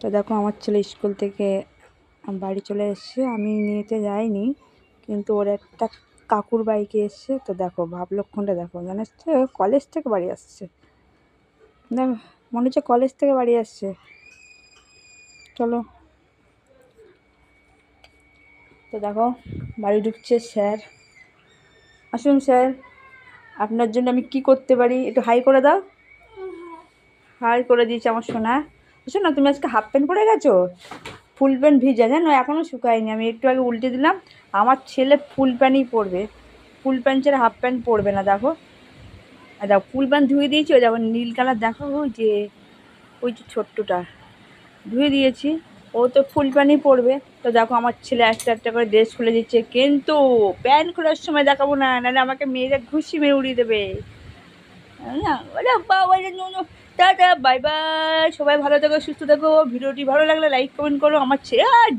তো দেখো, আমার ছেলে স্কুল থেকে বাড়ি চলে এসছে। আমি নিতে যাইনি, কিন্তু ওর একটা কাকুর বাইকে এসছে। তো দেখো, ভাবলক্ষণটা দেখো মনে হচ্ছে কলেজ থেকে বাড়ি আসছে। দেখো, মনে হচ্ছে কলেজ থেকে বাড়ি আসছে। চলো। তো দেখো, বাড়ি ঢুকছে স্যার। আসুন স্যার, আপনার জন্য আমি কি করতে পারি? একটু হাই করে দাও। হাই করে দিয়েছি আমার সোনা। শোনো, তুমি আজকে হাফ প্যান্ট পরে গেছো? ফুল প্যান্ট ভিজা, জানো? এখনও শুকায়নি। আমি একটু আগে উল্টে দিলাম। আমার ছেলে ফুল প্যান্টই পরবে। ফুল প্যান্ট ছেড়ে হাফ প্যান্ট পরবে না, দেখো। আর দেখো ফুল প্যান্ট ধুয়ে দিয়েছি, ওই দেখো নীল কালার, দেখো ওই যে ওই যে ছোট্টটা। ধুয়ে দিয়েছি। ও তো ফুল প্যান্টই পরবে। তো দেখো, আমার ছেলে একটা একটা করে ড্রেস খুলে দিচ্ছে। কিন্তু প্যান্ট খোলার সময় দেখাবো না, নাহলে আমাকে মেয়েরা ঘুষি মেরে উড়িয়ে দেবে। না ওরা বাবা টাটা, বাই বাই। সবাই ভালো থেকো, সুস্থ থেকো। ভিডিওটি ভালো লাগলে লাইক, কমেন্ট করো। আমার ছেড়ে আজ